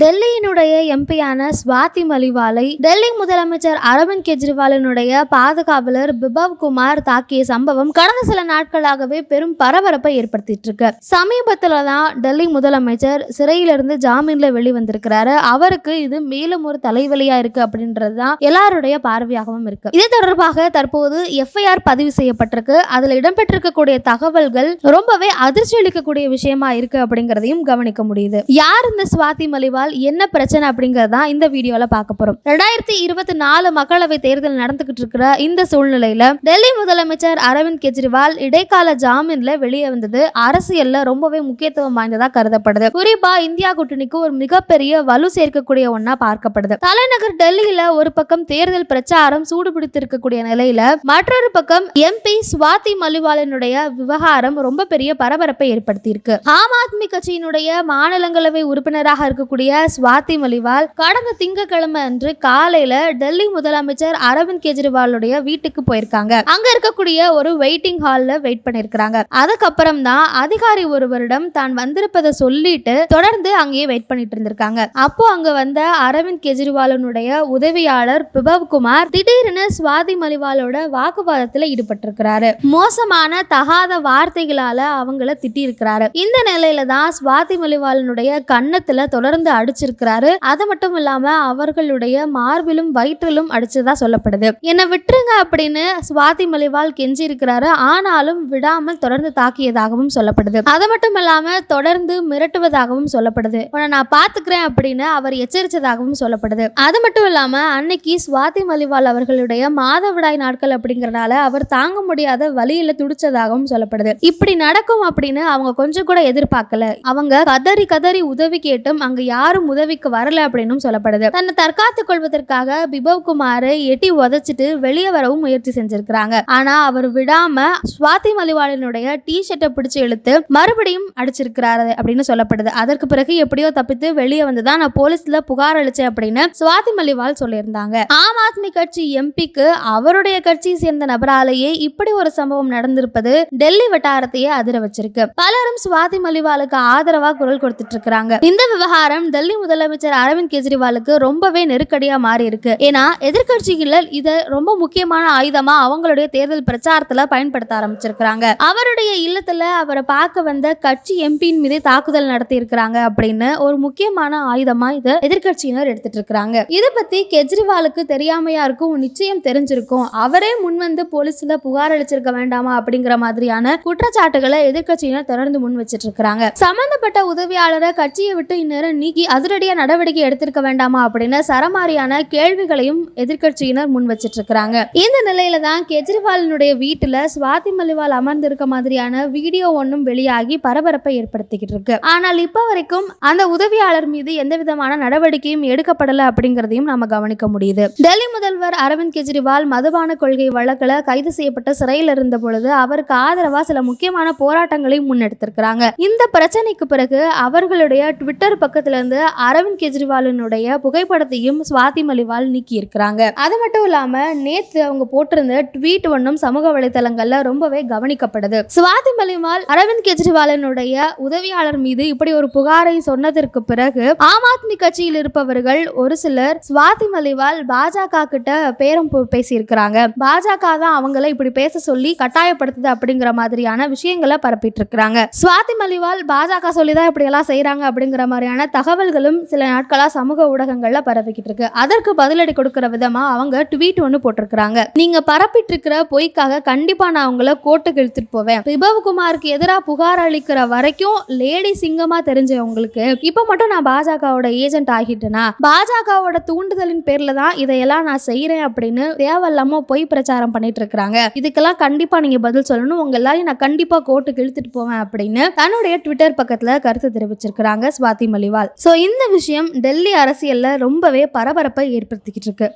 டெல்லியினுடைய எம்பியான ஸ்வாதி மலிவாலை டெல்லி முதலமைச்சர் அரவிந்த் கெஜ்ரிவாலினுடைய பாதுகாவலர் பிபவ் குமார் தாக்கிய சம்பவம் கடந்த சில நாட்களாகவே பெரும் பரபரப்பை ஏற்படுத்திட்டு இருக்கு சமீபத்துல தான் டெல்லி முதலமைச்சர் சிறையிலிருந்து ஜாமீன்ல வெளிவந்திருக்கிறாரு. அவருக்கு இது மேலும் ஒரு தலைவலியா இருக்கு அப்படின்றது தான் எல்லாருடைய பார்வையாகவும் இருக்கு. இது தொடர்பாக தற்போது எஃப்ஐஆர் பதிவு செய்யப்பட்டிருக்கு. அதுல இடம்பெற்றிருக்கக்கூடிய தகவல்கள் ரொம்பவே அதிர்ச்சி அளிக்கக்கூடிய விஷயமா இருக்கு அப்படிங்கறதையும் கவனிக்க முடியுது. யார் இந்த ஸ்வாதி மலிவால்? என்ன பிரச்சனை அப்படிங்கிறது தான் இந்த வீடியோவில் பார்க்க போகிறோம் ரெண்டாயிரத்தி இருபத்தி நாலு மக்களவை தேர்தல் நடந்துகிட்டு இருக்கிற இந்த சூழ்நிலையில் டெல்லி முதலமைச்சர் அரவிந்த் கெஜ்ரிவால் இடைக்கால ஜாமீன்ல வெளியே வந்தது அரசியல்ல ரொம்பவே முக்கியத்துவம் வாய்ந்ததா கருதப்படுது. குறிப்பா இந்தியா கூட்டணிக்கு ஒரு மிகப்பெரிய வலு சேர்க்கக்கூடிய ஒன்றா பார்க்கப்படுது. தலைநகர் டெல்லியில ஒரு பக்கம் தேர்தல் பிரச்சாரம் சூடுபிடித்திருக்கக்கூடிய நிலையில மற்றொரு பக்கம் எம்பி சுவாதி மலிவாலனுடைய விவகாரம் ரொம்ப பெரிய பரபரப்பை ஏற்படுத்தி இருக்கு ஆம் ஆத்மி கட்சியினுடைய மாநிலங்களவை உறுப்பினராக இருக்கக்கூடிய ஸ்வாதி மலிவால். கடந்த திங்கட்கிழமை அன்று காலையில டெல்லி முதலமைச்சர் அரவிந்த் கெஜ்ரிவாலுடைய வீட்டுக்கு போயிருக்காங்க. அங்க இருக்கக்கூடிய ஒரு வெயிட்டிங் ஹால்ல வெயிட் பண்ணிருக்காங்க அதுக்கப்புறம் தான் அதிகாரி ஒருவரிடம் தான் வந்திருப்பதை சொல்லிட்டு தொடர்ந்து அங்கேயே வெயிட் பண்ணிட்டு இருந்திருக்காங்க. அப்போ அங்க வந்த அரவிந்த் கெஜ்ரிவாலனுடைய உதவியாளர் பிபவ் குமார் திடீர்னு சுவாதி மலிவாலோட வாக்குவாதத்துல ஈடுபட்டிருக்கிறாரு. மோசமான தகாத வார்த்தைகளால அவங்கள திட்டி இருக்கிறாரு இந்த நிலையில தான் சுவாதி மலிவாலனுடைய கன்னத்துல தொடர்ந்து அடிச்சிருக்கிறாரு. அது மட்டும் இல்லாம அவர்களுடைய மார்பிலும் வயிற்றிலும் அடிச்சதா சொல்லப்படுது. என்னை விட்டுருங்க அப்படின்னு சுவாதி மலிவால் கெஞ்சி இருக்கிறாரு ஆனாலும் விடாமல் தொடர்ந்து தாக்கியதாகவும் சொல்லப்படுது. அது மட்டும் இல்லாம தொடர்ந்து மிரட்டுவதாகவும் சொல்லப்படுது. உன்னை நான் பாத்துக்கிறேன் அப்படின்னு அவர் எச்சரித்ததாகவும் சொல்லப்படுது. அது மட்டும் இல்லாம அன்னைக்கு சுவாதி மலிவால் அவர்களுடைய மாதவிடாய் நாட்கள் அப்படிங்கறனால அவர் தாங்க முடியாத வழியில துடிச்சதாகவும் சொல்லப்படுது. இப்படி நடக்கும் அப்படின்னு அவங்க கொஞ்சம் கூட எதிர்பார்க்கல. அவங்க கதறி கதறி உதவி கேட்டும் அங்க யாரும் யாரும் உதவிக்கு வரல அப்படின்னும் சொல்லப்படுது. தன்னை தற்காத்துக் கொள்வதற்காக பிபவ் குமாரை எட்டி உதச்சிட்டு வெளியே வரவும் முயற்சி செஞ்சிருக்கிறாங்க. ஆனா அவர் விடாம சுவாதி மலிவாளனுடைய டி ஷர்ட்டை பிடிச்சு இழுத்து மறுபடியும் அடிச்சிருக்கிறாரு அப்படின்னு சொல்லப்படுது. அதற்கு பிறகு எப்படியோ தப்பித்து வெளியே வந்துதான் நான் போலீஸ்ல புகார் அளிச்சேன் அப்படின்னு சுவாதி மலிவால் சொல்லியிருந்தாங்க. ஆம் ஆத்மி கட்சி எம்பிக்கு அவருடைய கட்சியை சேர்ந்த நபராலேயே இப்படி ஒரு சம்பவம் நடந்திருப்பது டெல்லி வட்டாரத்தையே அதிர வச்சிருக்கு. பலரும் சுவாதி மலிவாலுக்கு ஆதரவா குரல் கொடுத்துட்டு இருக்கிறாங்க. இந்த விவகாரம் டெல்லி முதலமைச்சர் அரவிந்த் கெஜ்ரிவாலுக்கு ரொம்பவே நெருக்கடியா மாறி இருக்கு ஏன்னா எதிர்கட்சிகள் இதை ரொம்ப முக்கியமான ஆயுதமா அவங்களுடைய தேர்தல் பிரச்சாரத்துல பயன்படுத்த ஆரம்பிச்சிருக்கிறாங்க. அவருடைய இல்லத்துல அவரை பார்க்க வந்த கட்சி எம்பியின் மீது தாக்குதல் நடத்தி இருக்கிறாங்க அப்படின்னு ஒரு முக்கியமான ஆயுதமா இதை எதிர்க்கட்சியினர் எடுத்துட்டு இருக்கிறாங்க இதை பத்தி கெஜ்ரிவாலுக்கு தெரியாமையா இருக்கும் நிச்சயம் தெரிஞ்சிருக்கும். அவரே முன் வந்து போலீஸ்ல புகார் அளிச்சிருக்க வேண்டாமா அப்படிங்கிற மாதிரியான குற்றச்சாட்டுகளை எதிர்க்கட்சியினர் தொடர்ந்து முன் வச்சிட்டு இருக்காங்க சம்பந்தப்பட்ட உதவியாளரை கட்சியை விட்டு இந்நேரம் நீக்கி அதிரடியாக நடவடிக்கை எடுத்திருக்க வேண்டாமா அப்படின்னு சரமாரியான கேள்விகளையும் எதிர்க்கட்சியினர் முன் வச்சிட்டு இருக்கிறாங்க இந்த நிலையில தான் கெஜ்ரிவாலினுடைய வீட்டுல சுவாதி மலிவால் அமர்ந்திருக்க மாதிரியான வீடியோ ஒன்றும் வெளியாகி பரபரப்பை ஏற்படுத்திக்கிட்டு இருக்கு. ஆனால் இப்போ வரைக்கும் அந்த உதவியாளர் மீது எந்த விதமான நடவடிக்கையும் எடுக்கப்படல அப்படிங்கிறதையும் நாம கவனிக்க முடியுது. டெல்லி முதல்வர் அரவிந்த் கெஜ்ரிவால் மதுபான கொள்கை வழக்குல கைது செய்யப்பட்ட சிறையில் இருந்த பொழுது அவருக்கு ஆதரவா சில முக்கியமான போராட்டங்களையும் முன்னெடுத்திருக்கிறாங்க. இந்த பிரச்சனைக்கு பிறகு அவர்களுடைய ட்விட்டர் பக்கத்திலிருந்து இருந்து அரவிந்த் கெஜ்ரிவாலினுடைய புகைப்படத்தையும் சுவாதி மலிவால் நீக்கி இருக்கிறாங்க அது மட்டும் இல்லாம நேத்து அவங்க போட்டிருந்த ட்வீட் ஒன்றும் சமூக வலைதளங்கள்ல ரொம்பவே கவனிக்கப்படுது சுவாதி மலிவால் அரவிந்த் கெஜ்ரிவாலினுடைய உதவியாளர் மீது இப்படி ஒரு புகாரை சொன்னதற்கு பிறகு ஆம் ஆத்மி கட்சியில் இருப்பவர்கள் ஒரு சிலர் சுவாதி மலிவால் பாஜக கிட்ட பேரம் பேசியிருக்கிறாங்க. பாஜக தான் அவங்கள இப்படி பேச சொல்லி கட்டாயப்படுத்துது அப்படிங்கிற மாதிரியான விஷயங்களை பரப்பிட்டு இருக்கிறாங்க. சுவாதி மலிவால் பாஜக சொல்லிதான் இப்படி எல்லாம் செய்றாங்க அப்படிங்கிற மாதிரியான தகவல் தகவல்களும் சில நாட்களாக சமூக ஊடகங்களில் பரவிக்கிட்டு இருக்கு. அதற்கு பதிலடி கொடுக்கிற விதமா அவங்க ட்வீட் ஒன்று போட்டிருக்கிறாங்க. நீங்க பரப்பிட்டு இருக்கிற பொய்க்காக கண்டிப்பா நான் அவங்கள கோர்ட்டுக்கு இழுத்துட்டு போவேன். விபவகுமாருக்கு எதிராக புகார் அளிக்கிற வரைக்கும் லேடி சிங்கமா தெரிஞ்சவங்களுக்கு இப்போ மட்டும் நான் பாஜகவோட ஏஜென்ட் ஆகிட்டேனா? பாஜகவோட தூண்டுதலின் பேர்ல தான் இதையெல்லாம் நான் செய்யறேன் அப்படின்னு தேவையில்லாம பொய் பிரச்சாரம் பண்ணிட்டு இருக்காங்க இதுக்கெல்லாம் கண்டிப்பா நீங்க பதில் சொல்லணும். உங்கள் எல்லாரையும் நான் கண்டிப்பாக கோர்ட்டுக்கு இழுத்துட்டு போவேன் அப்படின்னு தன்னுடைய ட்விட்டர் பக்கத்தில் கருத்து தெரிவிச்சிருக்கிறாங்க சுவாதி மலிவால். ஸோ இந்த விஷயம் டெல்லி அரசியல்ல ரொம்பவே பரபரப்பை ஏற்படுத்திக்கிட்டு இருக்கு.